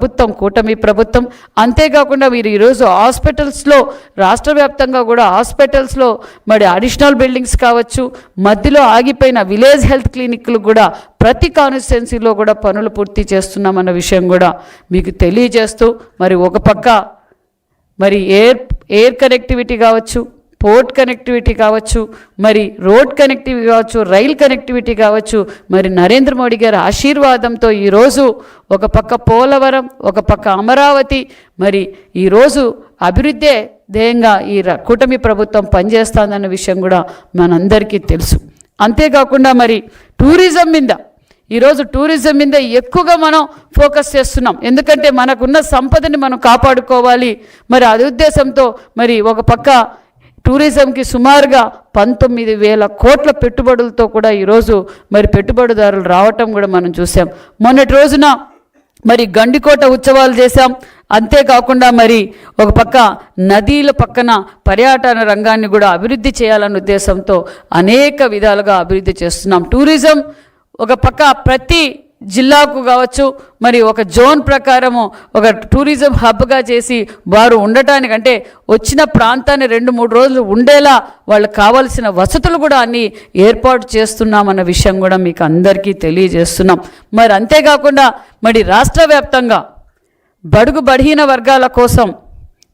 ప్రభుత్వం కూటమి ప్రభుత్వం. అంతేకాకుండా మీరు ఈరోజు హాస్పిటల్స్లో రాష్ట్ర వ్యాప్తంగా కూడా హాస్పిటల్స్లో మరి అడిషనల్ బిల్డింగ్స్ కావచ్చు మధ్యలో ఆగిపోయిన విలేజ్ హెల్త్ క్లినిక్లు కూడా ప్రతి కాన్స్టిట్యున్సీలో కూడా పనులు పూర్తి చేస్తున్నామన్న విషయం కూడా మీకు తెలియజేస్తూ మరి ఒక పక్క మరి ఎయిర్ ఎయిర్ కనెక్టివిటీ కావచ్చు పోర్ట్ కనెక్టివిటీ కావచ్చు మరి రోడ్ కనెక్టివిటీ కావచ్చు రైల్ కనెక్టివిటీ కావచ్చు మరి నరేంద్ర మోడీ గారి ఆశీర్వాదంతో ఈరోజు ఒక పక్క పోలవరం ఒక పక్క అమరావతి మరి ఈరోజు అభివృద్ధే ధ్యేయంగా ఈ ర- కూటమి ప్రభుత్వం పనిచేస్తుందన్న విషయం కూడా మనందరికీ తెలుసు. అంతేకాకుండా మరి టూరిజం మీద ఈరోజు టూరిజం మీద ఎక్కువగా మనం ఫోకస్ చేస్తున్నాం. ఎందుకంటే మనకున్న సంపదని మనం కాపాడుకోవాలి. మరి అది ఉద్దేశంతో మరి ఒక పక్క టూరిజంకి సుమారుగా పంతొమ్మిది వేల కోట్ల పెట్టుబడులతో కూడా ఈరోజు మరి పెట్టుబడిదారులు రావటం కూడా మనం చూసాం. మొన్నటి రోజున మరి గండికోట ఉత్సవాలు చేశాం. అంతేకాకుండా మరి ఒక పక్క నదీల పక్కన పర్యాటన రంగాన్ని కూడా అభివృద్ధి చేయాలన్న ఉద్దేశంతో అనేక విధాలుగా అభివృద్ధి చేస్తున్నాం. టూరిజం ఒక పక్క ప్రతి జిల్లాకు కావచ్చు మరి ఒక జోన్ ప్రకారము ఒక టూరిజం హబ్గా చేసి వారు ఉండటానికి అంటే వచ్చిన ప్రాంతాన్ని రెండు మూడు రోజులు ఉండేలా వాళ్ళకి కావాల్సిన వసతులు కూడా అన్ని ఏర్పాటు చేస్తున్నామన్న విషయం కూడా మీకు అందరికీ తెలియజేస్తున్నాం. మరి అంతేకాకుండా మరి రాష్ట్ర వ్యాప్తంగా బడుగు బలహీన వర్గాల కోసం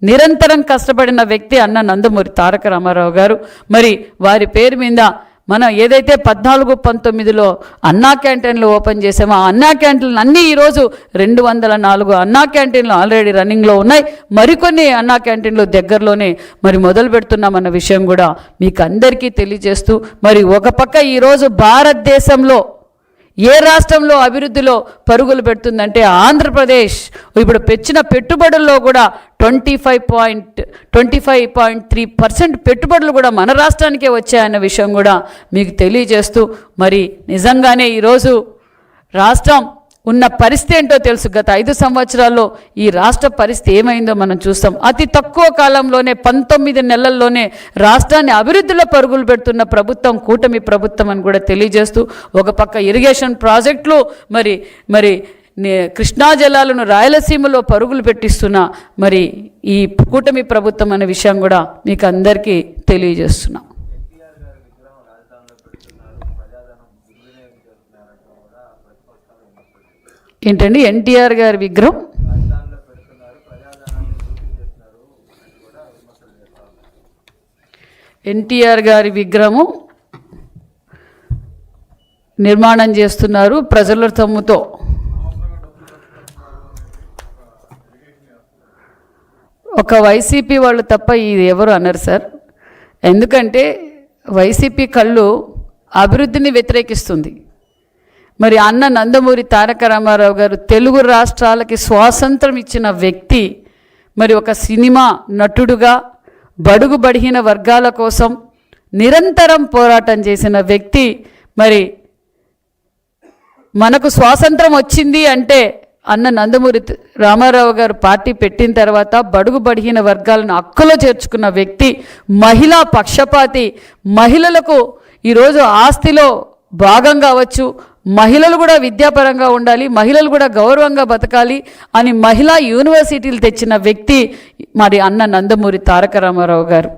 నిరంతరం కష్టపడిన వ్యక్తి అన్న నందమూరి తారక రామారావు గారు. మరి వారి పేరు మీద మనం ఏదైతే పద్నాలుగు పంతొమ్మిదిలో అన్నా క్యాంటీన్లు ఓపెన్ చేసామో ఆ అన్నా క్యాంటీన్లు అన్నీ ఈరోజు రెండు వందల నాలుగు అన్నా క్యాంటీన్లు ఆల్రెడీ రన్నింగ్లో ఉన్నాయి. మరికొన్ని అన్నా క్యాంటీన్లు దగ్గరలోనే మరి మొదలు పెడుతున్నామన్న విషయం కూడా మీకు అందరికీ తెలియజేస్తూ మరి ఒక పక్క ఈరోజు భారతదేశంలో ఏ రాష్ట్రంలో అభివృద్ధిలో పరుగులు పెడుతుందంటే ఆంధ్రప్రదేశ్. ఇప్పుడు పెంచిన పెట్టుబడుల్లో కూడా twenty five point twenty five point three percent పెట్టుబడులు కూడా మన రాష్ట్రానికే వచ్చాయన్న విషయం కూడా మీకు తెలియజేస్తూ మరి నిజంగానే ఈరోజు రాష్ట్రం ఉన్న పరిస్థితి ఏంటో తెలుసు. గత ఐదు సంవత్సరాల్లో ఈ రాష్ట్ర పరిస్థితి ఏమైందో మనం చూస్తాం. అతి తక్కువ కాలంలోనే పంతొమ్మిది నెలల్లోనే రాష్ట్రాన్ని అభివృద్ధిలో పరుగులు పెడుతున్న ప్రభుత్వం కూటమి ప్రభుత్వం అని కూడా తెలియజేస్తూ ఒక పక్క ఇరిగేషన్ ప్రాజెక్టులు మరి మరి నే- కృష్ణా జలాలను రాయలసీమలో పరుగులు పెట్టిస్తున్న మరి ఈ కూటమి ప్రభుత్వం అనే విషయం కూడా మీకు అందరికీ తెలియజేస్తున్నాం. ఏంటండి? ఎన్టీఆర్ గారి విగ్రహం? ఎన్టీఆర్ గారి విగ్రహము నిర్మాణం చేస్తున్నారు ప్రజల తమ్ముతో. ఒక వైసీపీ వాళ్ళు తప్ప ఇది ఎవరు అన్నారు సార్. ఎందుకంటే వైసీపీ కళ్ళు అభివృద్ధిని వ్యతిరేకిస్తుంది. మరి అన్న నందమూరి తారక రామారావు గారు తెలుగు రాష్ట్రాలకి స్వాతంత్రం ఇచ్చిన వ్యక్తి మరి ఒక సినిమా నటుడుగా బడుగు బడిహీన వర్గాల కోసం నిరంతరం పోరాటం చేసిన వ్యక్తి మరి మనకు స్వాతంత్రం వచ్చింది అంటే అన్న నందమూరి రామారావు గారు పార్టీ పెట్టిన తర్వాత బడుగు బడిహీన వర్గాలను అక్కలో చేర్చుకున్న వ్యక్తి మహిళా పక్షపాతి మహిళలకు ఈరోజు ఆస్తిలో భాగం కావచ్చు మహిళలు కూడా విద్యాపరంగా ఉండాలి మహిళలు కూడా గౌరవంగా బతకాలి అని మహిళా యూనివర్సిటీలు తెచ్చిన వ్యక్తి మరి అన్న నందమూరి తారక రామారావు గారు.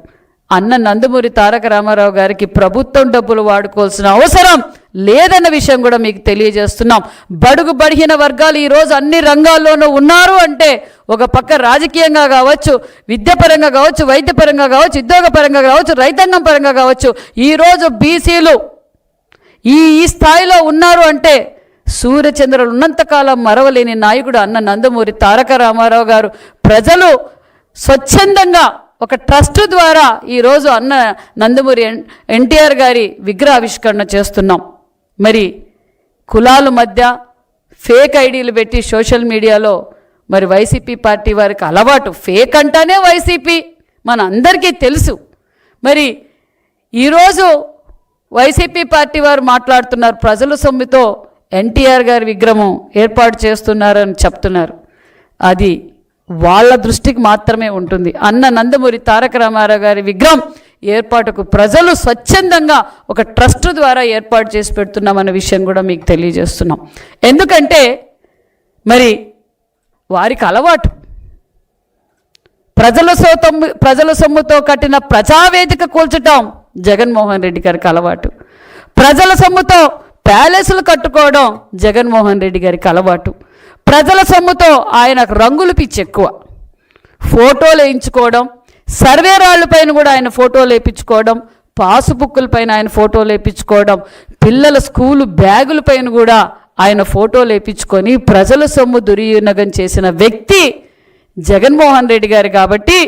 అన్న నందమూరి తారక రామారావు గారికి ప్రభుత్వం డబ్బులు వాడుకోవాల్సిన అవసరం లేదన్న విషయం కూడా మీకు తెలియజేస్తున్నాం. బడుగు బడిహీన వర్గాలు ఈరోజు అన్ని రంగాల్లోనూ ఉన్నారు అంటే ఒక పక్క రాజకీయంగా కావచ్చు విద్యాపరంగా కావచ్చు వైద్యపరంగా కావచ్చు ఉద్యోగపరంగా కావచ్చు రైతాంగం పరంగా కావచ్చు ఈరోజు బీసీలు ఈ ఈ స్థాయిలో ఉన్నారు అంటే సూర్యచంద్రులు ఉన్నంతకాలం మరవలేని నాయకుడు అన్న నందమూరి తారక రామారావు గారు. ప్రజలు స్వచ్ఛందంగా ఒక ట్రస్ట్ ద్వారా ఈరోజు అన్న నందమూరి ఎన్టీఆర్ గారి విగ్రహావిష్కరణ చేస్తున్నాం. మరి కులాల మధ్య ఫేక్ ఐడీలు పెట్టి సోషల్ మీడియాలో మరి వైసీపీ పార్టీ వారికి అలవాటు. ఫేక్ అంటానే వైసీపీ. మన అందరికీ తెలుసు. మరి ఈరోజు వైసీపీ పార్టీ వారు మాట్లాడుతున్నారు. ప్రజల సొమ్ముతో ఎన్టీఆర్ గారి విగ్రహం ఏర్పాటు చేస్తున్నారని చెప్తున్నారు. అది వాళ్ళ దృష్టికి మాత్రమే ఉంటుంది. అన్న నందమూరి తారక రామారావు గారి విగ్రహం ఏర్పాటుకు ప్రజలు స్వచ్ఛందంగా ఒక ట్రస్ట్ ద్వారా ఏర్పాటు చేసి పెడుతున్నామన్న విషయం కూడా మీకు తెలియజేస్తున్నాం. ఎందుకంటే మరి వారికి అలవాటు. ప్రజల సొమ్ము ప్రజల సొమ్ముతో కట్టిన ప్రజావేదిక కూల్చటం జగన్మోహన్ రెడ్డి గారికి అలవాటు. ప్రజల సొమ్ముతో ప్యాలెస్లు కట్టుకోవడం జగన్మోహన్ రెడ్డి గారికి అలవాటు. ప్రజల సొమ్ముతో ఆయనకు రంగులు పిచ్చి ఎక్కువ ఫోటోలు వేయించుకోవడం సర్వే రాళ్ళపైన కూడా ఆయన ఫోటోలు వేయించుకోవడం పాసుబుక్కుల పైన ఆయన ఫోటోలు వేయించుకోవడం పిల్లల స్కూలు బ్యాగుల పైన కూడా ఆయన ఫోటోలు వేయించుకొని ప్రజల సొమ్ము దుర్వినియోగం చేసిన వ్యక్తి జగన్మోహన్ రెడ్డి గారు కాబట్టి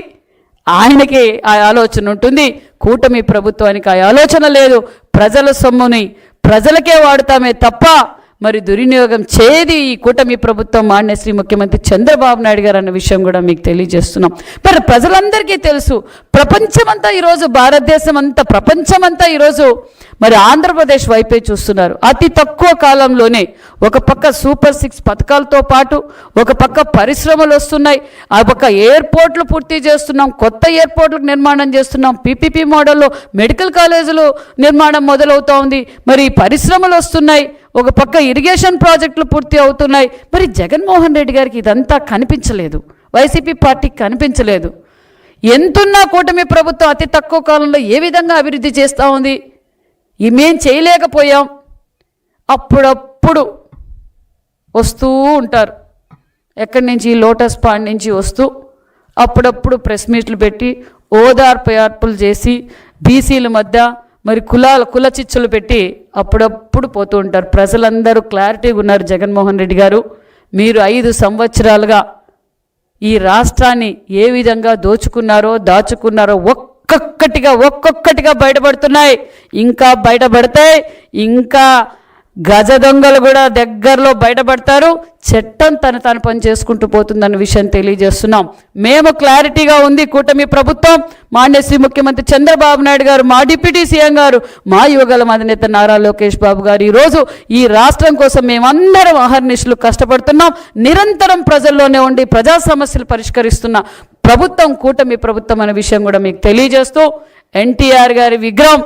ఆయనకి ఆ ఆలోచన ఉంటుంది. కూటమి ప్రభుత్వానికి ఆ ఆలోచన లేదు. ప్రజల సొమ్ముని ప్రజలకే వాడుతామే తప్ప మరి దుర్వినియోగం చేయది ఈ కూటమి ప్రభుత్వం మాడిన శ్రీ ముఖ్యమంత్రి చంద్రబాబు నాయుడు గారు అన్న విషయం కూడా మీకు తెలియజేస్తున్నాం. మరి ప్రజలందరికీ తెలుసు ప్రపంచమంతా ఈరోజు భారతదేశం అంతా ప్రపంచమంతా ఈరోజు మరి ఆంధ్రప్రదేశ్ వైపే చూస్తున్నారు. అతి తక్కువ కాలంలోనే ఒక పక్క సూపర్ సిక్స్ పథకాలతో పాటు ఒక పక్క పరిశ్రమలు వస్తున్నాయి. ఆ పక్క ఎయిర్పోర్ట్లు పూర్తి చేస్తున్నాం కొత్త ఎయిర్పోర్ట్లకు నిర్మాణం చేస్తున్నాం పీపీపీ మోడల్లో మెడికల్ కాలేజీలు నిర్మాణం మొదలవుతోంది. మరి పరిశ్రమలు వస్తున్నాయి. ఒక పక్క ఇరిగేషన్ ప్రాజెక్టులు పూర్తి అవుతున్నాయి. మరి జగన్మోహన్ రెడ్డి గారికి ఇదంతా కనిపించలేదు. వైసీపీ పార్టీకి కనిపించలేదు. ఎంతున్నా కూటమి ప్రభుత్వం అతి తక్కువ కాలంలో ఏ విధంగా అభివృద్ధి చేస్తూ ఉంది? ఈ మేం చేయలేకపోయాం? అప్పుడప్పుడు వస్తూ ఉంటారు. ఎక్కడి నుంచి? లోటస్ పాండ్ నుంచి వస్తూ అప్పుడప్పుడు ప్రెస్ మీట్లు పెట్టి ఓదార్పు ఏర్పులు చేసి బీసీల మధ్య మరి కులాల కుల చిచ్చులు పెట్టి అప్పుడప్పుడు పోతూ ఉంటారు. ప్రజలందరూ క్లారిటీగా ఉన్నారు జగన్మోహన్ రెడ్డి గారు. మీరు ఐదు సంవత్సరాలుగా ఈ రాష్ట్రాన్ని ఏ విధంగా దోచుకున్నారో దాచుకున్నారో ఒక్కొక్కటిగా ఒక్కొక్కటిగా బయటపడుతున్నాయి. ఇంకా బయటపడతాయి ఇంకా గజ దొంగలు కూడా దగ్గరలో బయటపడతారు. చట్టం తన తన పని చేసుకుంటూ పోతుందన్న విషయం తెలియజేస్తున్నాం. మేము క్లారిటీగా ఉంది కూటమి ప్రభుత్వం. మాన్య ముఖ్యమంత్రి చంద్రబాబు నాయుడు గారు మా డిప్యూటీ సీఎం గారు మా యువగల అధినేత నారా లోకేష్ బాబు గారు ఈరోజు ఈ రాష్ట్రం కోసం మేమందరం అహర్నిశలు కష్టపడుతున్నాం. నిరంతరం ప్రజల్లోనే ఉండి ప్రజా సమస్యలు పరిష్కరిస్తున్న ప్రభుత్వం కూటమి ప్రభుత్వం అనే విషయం కూడా మీకు తెలియజేస్తూ ఎన్టీఆర్ గారి విగ్రహం.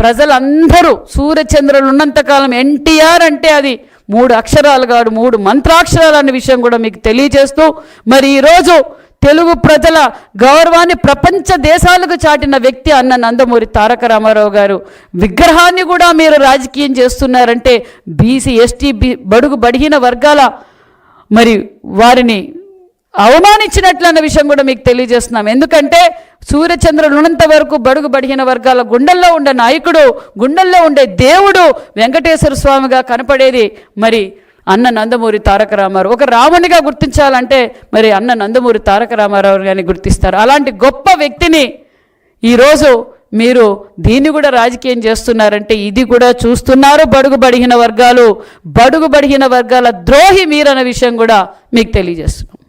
ప్రజలందరూ సూర్యచంద్రులు ఉన్నంతకాలం ఎన్టీఆర్ అంటే అది మూడు అక్షరాలు కాదు మూడు మంత్రాక్షరాలు అనే విషయం కూడా మీకు తెలియజేస్తూ మరి ఈరోజు తెలుగు ప్రజల గౌరవాన్ని ప్రపంచ దేశాలకు చాటిన వ్యక్తి అన్న నందమూరి తారక రామారావు గారు విగ్రహాన్ని కూడా మీరు రాజకీయం చేస్తున్నారంటే బీసీ ఎస్టీ బడుగు బడిగిన వర్గాల మరి వారిని అవమానించినట్లు అన్న విషయం కూడా మీకు తెలియజేస్తున్నాం. ఎందుకంటే సూర్యచంద్రులు ఉన్నంత వరకు బడుగు బడిగిన వర్గాల గుండెల్లో ఉండే నాయకుడు గుండెల్లో ఉండే దేవుడు వెంకటేశ్వర స్వామిగా కనపడేది మరి అన్న నందమూరి తారక రామారావు. ఒక రామునిగా గుర్తించాలంటే మరి అన్న నందమూరి తారక రామారావు గారిని గుర్తిస్తారు. అలాంటి గొప్ప వ్యక్తిని ఈరోజు మీరు దీన్ని కూడా రాజకీయం చేస్తున్నారంటే ఇది కూడా చూస్తున్నారు. బడుగు బడిగిన వర్గాలు బడుగు బడిగిన వర్గాల ద్రోహి మీరన్న విషయం కూడా మీకు తెలియజేస్తున్నాం.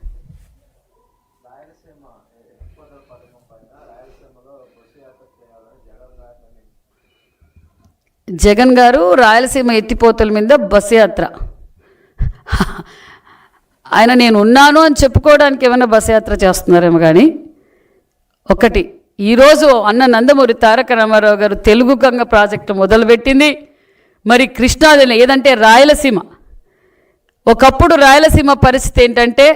జగన్ గారు రాయలసీమ ఎత్తిపోతల మీద బస్ యాత్ర. ఆయన నేను ఉన్నాను అని చెప్పుకోవడానికి ఏమైనా బస్ యాత్ర చేస్తున్నారేమో కానీ ఒకటి ఈరోజు అన్న నందమూరి తారక రామారావు గారు తెలుగు గంగ ప్రాజెక్టు మొదలుపెట్టింది. మరి కృష్ణాదిని ఏదంటే రాయలసీమ. ఒకప్పుడు రాయలసీమ పరిస్థితి ఏంటంటే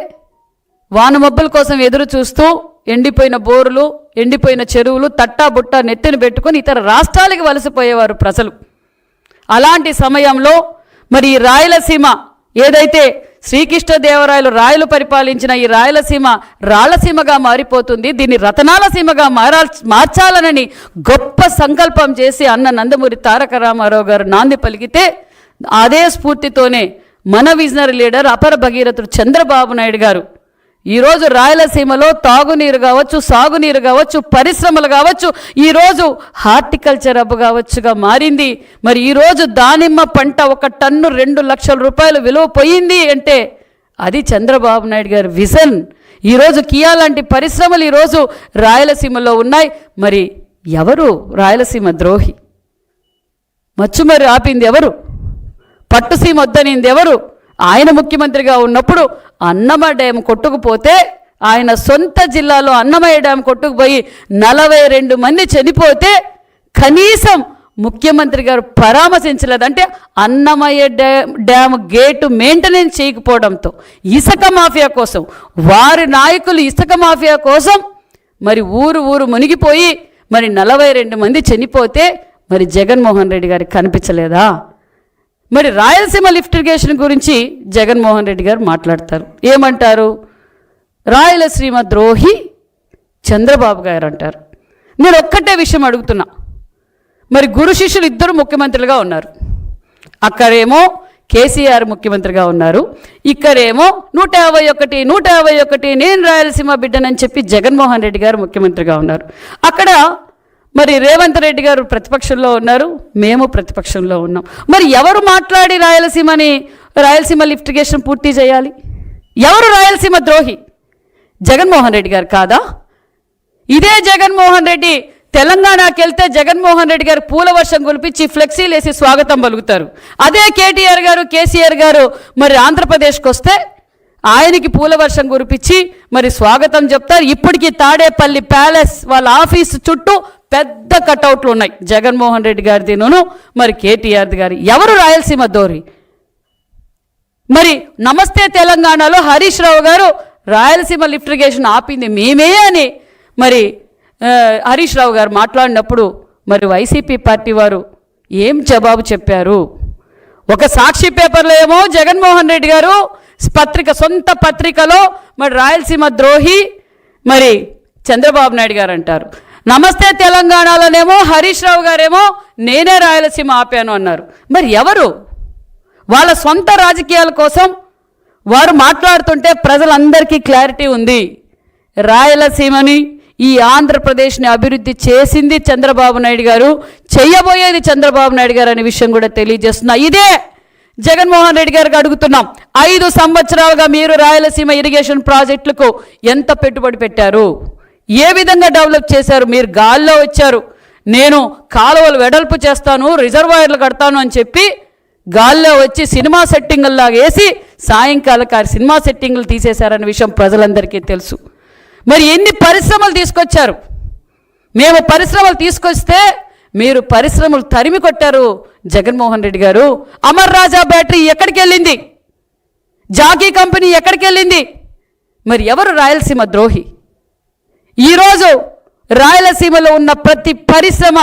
వానమబ్బుల కోసం ఎదురు చూస్తూ ఎండిపోయిన బోరులు ఎండిపోయిన చెరువులు తట్టా బుట్ట నెత్తిన పెట్టుకొని ఇతర రాష్ట్రాలకి వలసపోయేవారు ప్రజలు. అలాంటి సమయంలో మరి ఈ రాయలసీమ ఏదైతే శ్రీకృష్ణదేవరాయలు రాయలు పరిపాలించిన ఈ రాయలసీమ రాళ్ళసీమగా మారిపోతుంది దీన్ని రతనాల సీమగా మారా మార్చాలనని గొప్ప సంకల్పం చేసి అన్న నందమూరి తారక రామారావు గారు నాంది పలికితే అదే స్ఫూర్తితోనే మన విజనరీ లీడర్ అపర భగీరథుడు చంద్రబాబు నాయుడు గారు ఈరోజు రాయలసీమలో తాగునీరు కావచ్చు సాగునీరు కావచ్చు పరిశ్రమలు కావచ్చు ఈరోజు హార్టికల్చర్ హబ్ కావచ్చుగా మారింది. మరి ఈరోజు దానిమ్మ పంట ఒక టన్ను రెండు లక్షల రూపాయలు విలువ పోయింది అంటే అది చంద్రబాబు నాయుడు గారి విజన్. ఈరోజు కియా లాంటి పరిశ్రమలు ఈరోజు రాయలసీమలో ఉన్నాయి. మరి ఎవరు రాయలసీమ ద్రోహి? మచ్చుమరి ఆపింది ఎవరు? పట్టుసీమ వద్దనింది ఎవరు? ఆయన ముఖ్యమంత్రిగా ఉన్నప్పుడు అన్నమ డ్యామ్ కొట్టుకుపోతే ఆయన సొంత జిల్లాలో అన్నమయ్య డ్యామ్ కొట్టుకుపోయి నలభై రెండు మంది చనిపోతే కనీసం ముఖ్యమంత్రి గారు పరామర్శించలేదంటే Annamayya dam dam gate maintenance చేయకపోవడంతో ఇసుక మాఫియా కోసం వారి నాయకులు ఇసుక మాఫియా కోసం మరి ఊరు ఊరు మునిగిపోయి మరి నలభై రెండు మంది చనిపోతే మరి జగన్మోహన్ రెడ్డి గారికి కనిపించలేదా? మరి రాయలసీమ లిఫ్ట్ ఇరిగేషన్ గురించి జగన్మోహన్ రెడ్డి గారు మాట్లాడతారు. ఏమంటారు? రాయలసీమ ద్రోహి చంద్రబాబు గారు అంటారు. నేను ఒక్కటే విషయం అడుగుతున్నా. మరి గురు శిష్యులు ఇద్దరు ముఖ్యమంత్రులుగా ఉన్నారు. అక్కడేమో కేసీఆర్ ముఖ్యమంత్రిగా ఉన్నారు. ఇక్కడేమో నూట యాభై ఒకటి నూట యాభై ఒకటి నేను రాయలసీమ బిడ్డనని చెప్పి జగన్మోహన్ రెడ్డి గారు ముఖ్యమంత్రిగా ఉన్నారు. అక్కడ మరి రేవంత్ రెడ్డి గారు ప్రతిపక్షంలో ఉన్నారు మేము ప్రతిపక్షంలో ఉన్నాం. మరి ఎవరు మాట్లాడి రాయలసీమని రాయలసీమ లిఫ్టిగేషన్ పూర్తి చేయాలి? ఎవరు రాయలసీమ ద్రోహి? జగన్మోహన్ రెడ్డి గారు కాదా? ఇదే జగన్మోహన్ రెడ్డి తెలంగాణకి వెళ్తే జగన్మోహన్ రెడ్డి గారు పూల వర్షం కులిపించి ఫ్లెక్సీలు వేసి స్వాగతం పలుకుతారు. అదే కేటీఆర్ గారు కేసీఆర్ గారు మరి ఆంధ్రప్రదేశ్కి వస్తే ఆయనకి పూల వర్షం కురిపించి మరి స్వాగతం చెప్తారు. ఇప్పటికీ తాడేపల్లి ప్యాలెస్ వాళ్ళ ఆఫీస్ చుట్టూ పెద్ద కటౌట్లు ఉన్నాయి. జగన్మోహన్ రెడ్డి గారిదిను మరి కేటీఆర్ గారి. ఎవరు రాయలసీమ దోరి? మరి నమస్తే తెలంగాణలో హరీష్ రావు గారు రాయలసీమ లిఫ్ట్ ఇరిగేషన్ ఆపింది మేమే అని మరి హరీష్ రావు గారు మాట్లాడినప్పుడు మరి వైసీపీ పార్టీ వారు ఏం జవాబు చెప్పారు? ఒక సాక్షి పేపర్లో ఏమో జగన్మోహన్ రెడ్డి గారు పత్రిక సొంత పత్రికలో మరి రాయలసీమ ద్రోహి మరి చంద్రబాబు నాయుడు గారు అంటారు. నమస్తే తెలంగాణలోనేమో హరీష్ రావు గారేమో నేనే రాయలసీమ ఆపాను అన్నారు. మరి ఎవరు? వాళ్ళ సొంత రాజకీయాల కోసం వారు మాట్లాడుతుంటే ప్రజలందరికీ క్లారిటీ ఉంది. రాయలసీమని ఈ ఆంధ్రప్రదేశ్ని అభివృద్ధి చేసింది చంద్రబాబు నాయుడు గారు చెయ్యబోయేది చంద్రబాబు నాయుడు గారు అనే విషయం కూడా తెలియజేస్తున్నా. ఇదే జగన్మోహన్ రెడ్డి గారికి అడుగుతున్నాం. ఐదు సంవత్సరాలుగా మీరు రాయలసీమ ఇరిగేషన్ ప్రాజెక్టులకు ఎంత పెట్టుబడి పెట్టారు? ఏ విధంగా డెవలప్ చేశారు? మీరు గాల్లో వచ్చారు. నేను కాలువలు వెడల్పు చేస్తాను రిజర్వాయర్లు కడతాను అని చెప్పి గాల్లో వచ్చి సినిమా సెట్టింగుల్లా వేసి సాయంకాలం ఆ సినిమా సెట్టింగులు తీసేశారనే విషయం ప్రజలందరికీ తెలుసు. మరి ఎన్ని పరిశ్రమలు తీసుకొచ్చారు? మేము పరిశ్రమలు తీసుకొస్తే మీరు పరిశ్రమలు తరిమి కొట్టారు జగన్మోహన్ రెడ్డి గారు. అమర్ రాజా బ్యాటరీ ఎక్కడికి వెళ్ళింది? జాకీ కంపెనీ ఎక్కడికి వెళ్ళింది? మరి ఎవరు రాయలసీమ ద్రోహి? ఈరోజు రాయలసీమలో ఉన్న ప్రతి పరిశ్రమ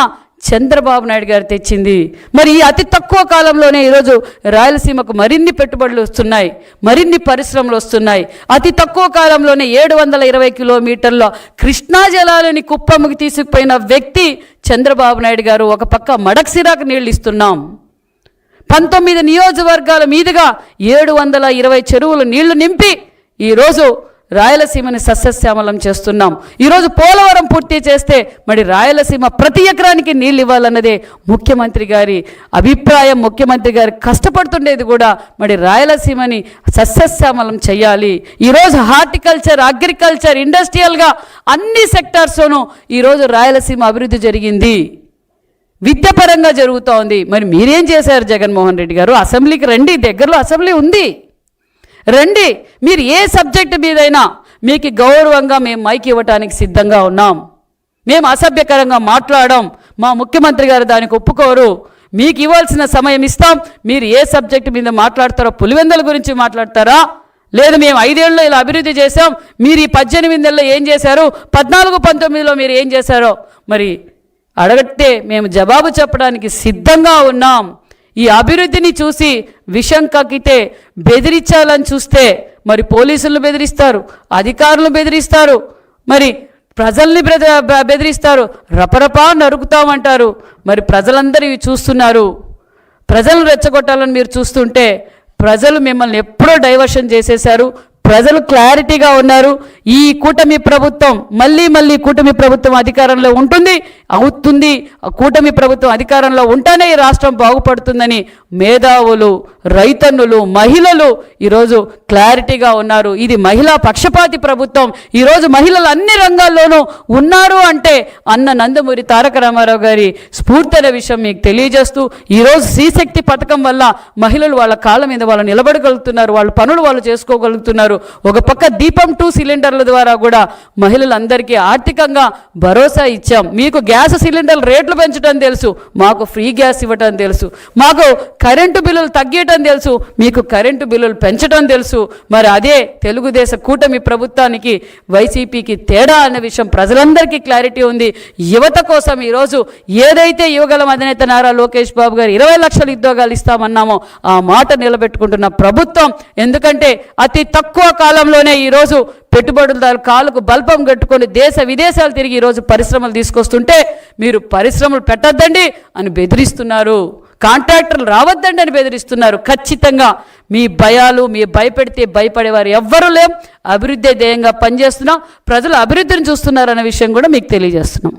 చంద్రబాబు నాయుడు గారు తెచ్చింది. మరి ఈ అతి తక్కువ కాలంలోనే ఈరోజు రాయలసీమకు మరిన్ని పెట్టుబడులు వస్తున్నాయి మరిన్ని పరిశ్రమలు వస్తున్నాయి. అతి తక్కువ కాలంలోనే ఏడు వందల ఇరవై కిలోమీటర్ల కృష్ణా జలాలని కుప్పముకి తీసుకుపోయిన వ్యక్తి చంద్రబాబు నాయుడు గారు ఒక పక్క మడక్సిరాకు నీళ్ళు ఇస్తున్నాం. పంతొమ్మిది నియోజకవర్గాల మీదుగా ఏడు వందల ఇరవై చెరువులు నీళ్ళు నింపి ఈరోజు రాయలసీమని సస్యశ్యామలం చేస్తున్నాం. ఈరోజు పోలవరం పూర్తి చేస్తే మరి రాయలసీమ ప్రతి ఎకరానికి నీళ్ళు ఇవ్వాలన్నదే ముఖ్యమంత్రి గారి అభిప్రాయం. ముఖ్యమంత్రి గారు కష్టపడుతుండేది కూడా మరి రాయలసీమని సస్యశ్యామలం చేయాలి. ఈరోజు హార్టికల్చర్ అగ్రికల్చర్ ఇండస్ట్రియల్గా అన్ని సెక్టార్స్లోనూ ఈరోజు రాయలసీమ అభివృద్ధి జరిగింది. విద్యపరంగా జరుగుతోంది. మరి మీరేం చేశారు జగన్మోహన్ రెడ్డి గారు? అసెంబ్లీకి రండి దగ్గరలో అసెంబ్లీ ఉంది. రండి మీరు ఏ సబ్జెక్టు మీదైనా మీకు గౌరవంగా మేము మైక్ ఇవ్వటానికి సిద్ధంగా ఉన్నాం. మేము అసభ్యకరంగా మాట్లాడడం మా ముఖ్యమంత్రి గారు దానికి ఒప్పుకోరు. మీకు ఇవ్వాల్సిన సమయం ఇస్తాం. మీరు ఏ సబ్జెక్టు మీద మాట్లాడతారో పులివెందల గురించి మాట్లాడతారా? లేదు మేము ఐదేళ్ళలో ఇలా అభివృద్ధి చేశాం. మీరు ఈ పద్దెనిమిది ఏం చేశారు? పద్నాలుగు పంతొమ్మిదిలో మీరు ఏం చేశారో? మరి అడగట్టే మేము జవాబు చెప్పడానికి సిద్ధంగా ఉన్నాం. ఈ అభివృద్ధిని చూసి విషం కక్కితే బెదిరించాలని చూస్తే మరి పోలీసులు బెదిరిస్తారు అధికారులు బెదిరిస్తారు మరి ప్రజల్ని బెద- బెదిరిస్తారు రపరపా నరుకుతామంటారు. మరి ప్రజలందరూ చూస్తున్నారు. ప్రజలను రెచ్చగొట్టాలని మీరు చూస్తుంటే ప్రజలు మిమ్మల్ని ఎప్పుడో డైవర్షన్ చేసేశారు ప్రజలు క్లారిటీగా ఉన్నారు. ఈ కూటమి ప్రభుత్వం మళ్ళీ మళ్ళీ కూటమి ప్రభుత్వం అధికారంలో ఉంటుంది. అవుతుంది. ఆ కూటమి ప్రభుత్వం అధికారంలో ఉంటేనే ఈ రాష్ట్రం బాగుపడుతుందని మేధావులు రైతన్నులు మహిళలు ఈరోజు క్లారిటీగా ఉన్నారు. ఇది మహిళా పక్షపాతి ప్రభుత్వం. ఈరోజు మహిళలు అన్ని రంగాల్లోనూ ఉన్నారు అంటే అన్న నందమూరి తారక రామారావు గారి స్ఫూర్తి అనే విషయం మీకు తెలియజేస్తూ ఈరోజు శ్రీశక్తి పథకం వల్ల మహిళలు వాళ్ళ కాళ్ళ మీద వాళ్ళు నిలబడగలుగుతున్నారు వాళ్ళ పనులు వాళ్ళు చేసుకోగలుగుతున్నారు. ఒక పక్క దీపం టూ సిలిండర్ల ద్వారా కూడా మహిళలందరికీ ఆర్థికంగా భరోసా ఇచ్చాం. మీకు గ్యాస్ సిలిండర్ రేట్లు పెంచడం తెలుసు మాకు ఫ్రీ గ్యాస్ ఇవ్వటం తెలుసు. మాకు కరెంటు బిల్లులు పెంచడం తెలుసు? మీకు కరెంటు బిల్లులు పెంచడం తెలుసు. మరి అదే తెలుగుదేశ కూటమి ప్రభుత్వానికి వైసీపీకి తేడా అనే విషయం ప్రజలందరికీ క్లారిటీ ఉంది. యువత కోసం ఈరోజు ఏదైతే యువగలం అధినేత నారా లోకేష్ బాబు గారు ఇరవై లక్షల ఉద్యోగాలు ఇస్తామన్నామో ఆ మాట నిలబెట్టుకుంటున్న ప్రభుత్వం. ఎందుకంటే అతి తక్కువ కాలంలోనే ఈరోజు పెట్టుబడులదారు కాలుకు బల్పం కట్టుకొని దేశ విదేశాలు తిరిగి ఈరోజు పరిశ్రమలు తీసుకొస్తుంటే మీరు పరిశ్రమలు పెట్టద్దండి అని బెదిరిస్తున్నారు. కాంట్రాక్టర్లు రావద్దండి అని బెదిరిస్తున్నారు. ఖచ్చితంగా మీ భయాలు మీ భయపెడితే భయపడేవారు ఎవ్వరూ లేం. అభివృద్ధి ధ్యేయంగా పనిచేస్తున్నాం. ప్రజలు అభివృద్ధిని చూస్తున్నారనే విషయం కూడా మీకు తెలియజేస్తున్నాం.